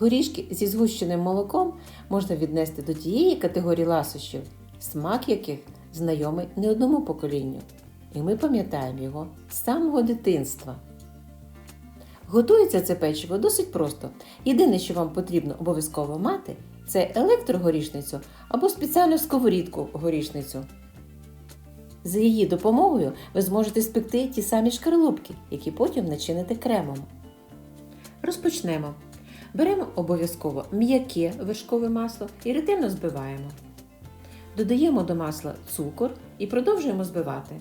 Горішки зі згущеним молоком можна віднести до тієї категорії ласощів, смак яких знайомий не одному поколінню. І ми пам'ятаємо його з самого дитинства. Готується це печиво досить просто. Єдине, що вам потрібно обов'язково мати, це електрогорішницю або спеціальну сковорідку горішницю. За її допомогою ви зможете спекти ті самі шкарлупки, які потім начините кремом. Розпочнемо. Беремо обов'язково м'яке вершкове масло і ретельно збиваємо. Додаємо до масла цукор і продовжуємо збивати.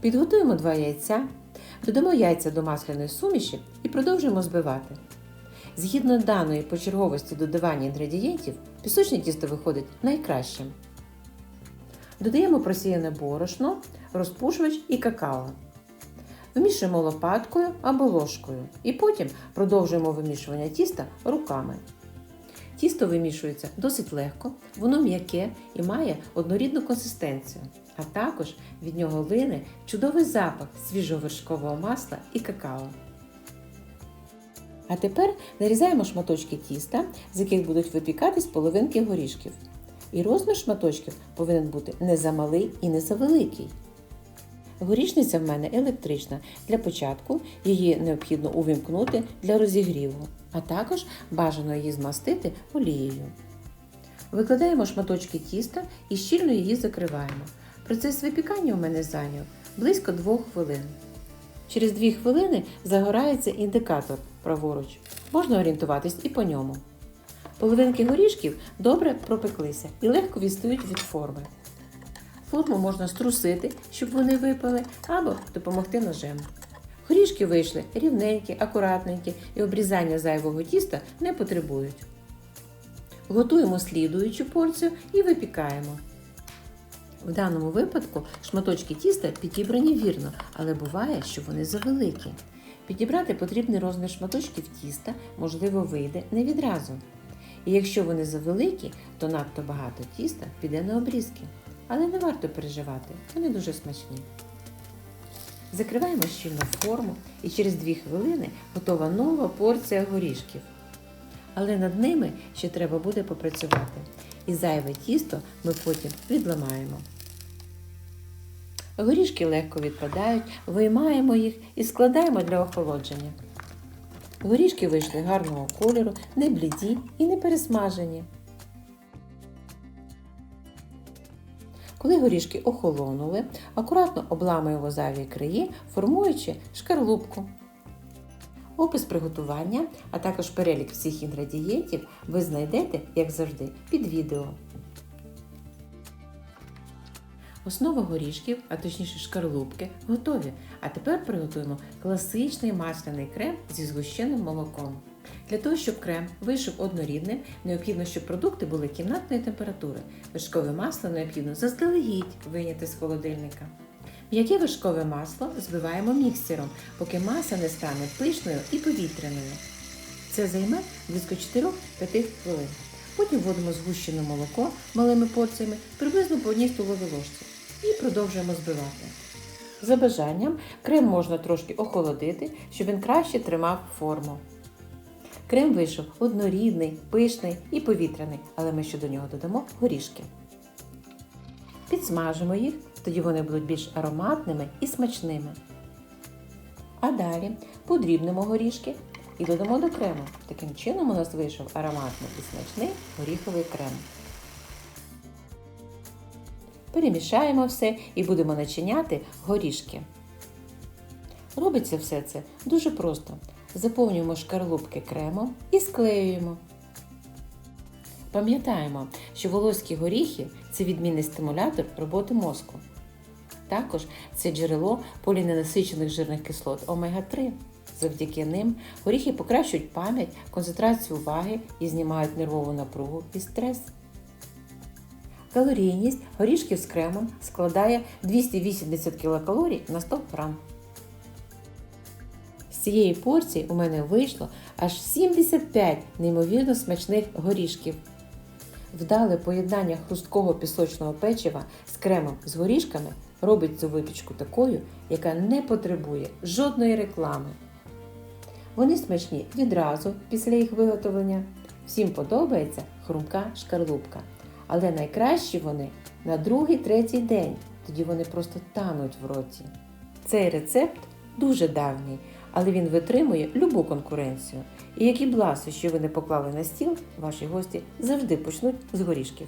Підготуємо 2 яйця, додамо яйця до масляної суміші і продовжуємо збивати. Згідно даної почерговості додавання інгредієнтів, пісочне тісто виходить найкращим. Додаємо просіяне борошно, розпушувач і какао. Вимішуємо лопаткою або ложкою і потім продовжуємо вимішування тіста руками. Тісто вимішується досить легко, воно м'яке і має однорідну консистенцію, а також від нього лине чудовий запах свіжого вершкового масла і какао. А тепер нарізаємо шматочки тіста, з яких будуть випікатись половинки горішків. І розмір шматочків повинен бути не замалий і не завеликий. Горішниця в мене електрична. Для початку її необхідно увімкнути для розігріву, а також бажано її змастити олією. Викладаємо шматочки тіста і щільно її закриваємо. Процес випікання у мене зайняв близько 2 хвилин. Через 2 хвилини загорається індикатор праворуч. Можна орієнтуватись і по ньому. Половинки горішків добре пропеклися і легко відстають від форми. Форму можна струсити, щоб вони випали, або допомогти ножем. Горішки вийшли рівненькі, акуратненькі і обрізання зайвого тіста не потребують. Готуємо слідуючу порцію і випікаємо. В даному випадку шматочки тіста підібрані вірно, але буває, що вони завеликі. Підібрати потрібний розмір шматочків тіста, можливо, вийде не відразу. І якщо вони завеликі, то надто багато тіста піде на обрізки. Але не варто переживати, вони дуже смачні. Закриваємо щільно форму і через 2 хвилини готова нова порція горішків. Але над ними ще треба буде попрацювати. І зайве тісто ми потім відламаємо. Горішки легко відпадають, виймаємо їх і складаємо для охолодження. Горішки вийшли гарного кольору, не бліді і не пересмажені. Коли горішки охолонули, акуратно обламуємо зайві краї, формуючи шкарлупку. Опис приготування, а також перелік всіх інгредієнтів ви знайдете, як завжди, під відео. Основа горішків, а точніше шкарлупки, готові. А тепер приготуємо класичний масляний крем зі згущеним молоком. Для того, щоб крем вийшов однорідним, необхідно, щоб продукти були кімнатної температури. Вершкове масло необхідно заздалегідь вийняти з холодильника. М'яке вершкове масло збиваємо міксером, поки маса не стане пишною і повітряною. Це займе близько 4-5 хвилин. Потім вводимо згущене молоко малими порціями приблизно по одній столовій ложці і продовжуємо збивати. За бажанням крем можна трошки охолодити, щоб він краще тримав форму. Крем вийшов однорідний, пишний і повітряний, але ми ще до нього додамо горішки. Підсмажимо їх, тоді вони будуть більш ароматними і смачними. А далі подрібнемо горішки і додамо до крему. Таким чином у нас вийшов ароматний і смачний горіховий крем. Перемішаємо все і будемо начиняти горішки. Робиться все це дуже просто. Заповнюємо шкарлупки кремом і склеюємо. Пам'ятаємо, що волоські горіхи це відмінний стимулятор роботи мозку. Також це джерело поліненасичених жирних кислот омега-3. Завдяки ним горіхи покращують пам'ять, концентрацію уваги і знімають нервову напругу і стрес. Калорійність горішків з кремом складає 280 кілокалорій на 100 грам. З цієї порції у мене вийшло аж 75 неймовірно смачних горішків. Вдале поєднання хрусткого пісочного печива з кремом з горішками робить цю випічку такою, яка не потребує жодної реклами. Вони смачні відразу після їх виготовлення. Всім подобається хрумка шкарлупка. Але найкращі вони на другий-третій день. Тоді вони просто тануть в роті. Цей рецепт дуже давній, але він витримує любу конкуренцію. І які б що ви не поклали на стіл, ваші гості завжди почнуть з горішків.